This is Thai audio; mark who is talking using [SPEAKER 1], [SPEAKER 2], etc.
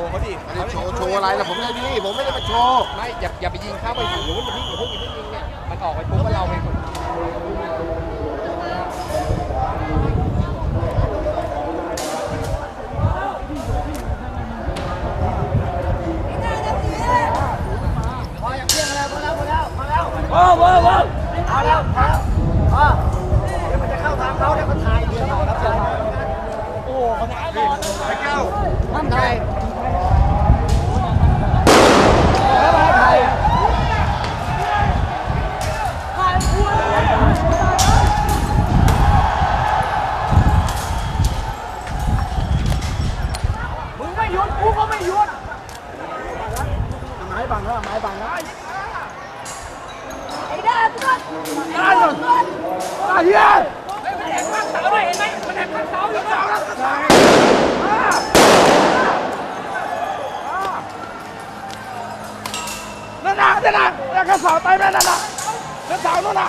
[SPEAKER 1] ล่ะผมจะดีผมไม่ได้มาโชว์
[SPEAKER 2] ไม่อย่าอย่าไปยิงเข้าไปฝั่งนู้นอย่าเพิ่งอย่าเพิ่งอย่าเพิ่งยิงเนี่ยมันออกไปปุ๊บก็เราเป็นคน
[SPEAKER 1] ท่านไทย
[SPEAKER 3] กูก็ไม่หยุด
[SPEAKER 1] ไม้บังแล้วไม้บังแล้ว
[SPEAKER 3] ไอ้ด้านก็ด้านหมด
[SPEAKER 1] ไอ้เหี้ย
[SPEAKER 3] มันแหกข้างเสาเลยเห็นไหมมันแหกข้างเสาอยู่แล้ว
[SPEAKER 1] นั่นน่ะนั่นน่ะแล้วก็สาวไปแม่นั่นน่ะแล้วสาวนั่นน่ะ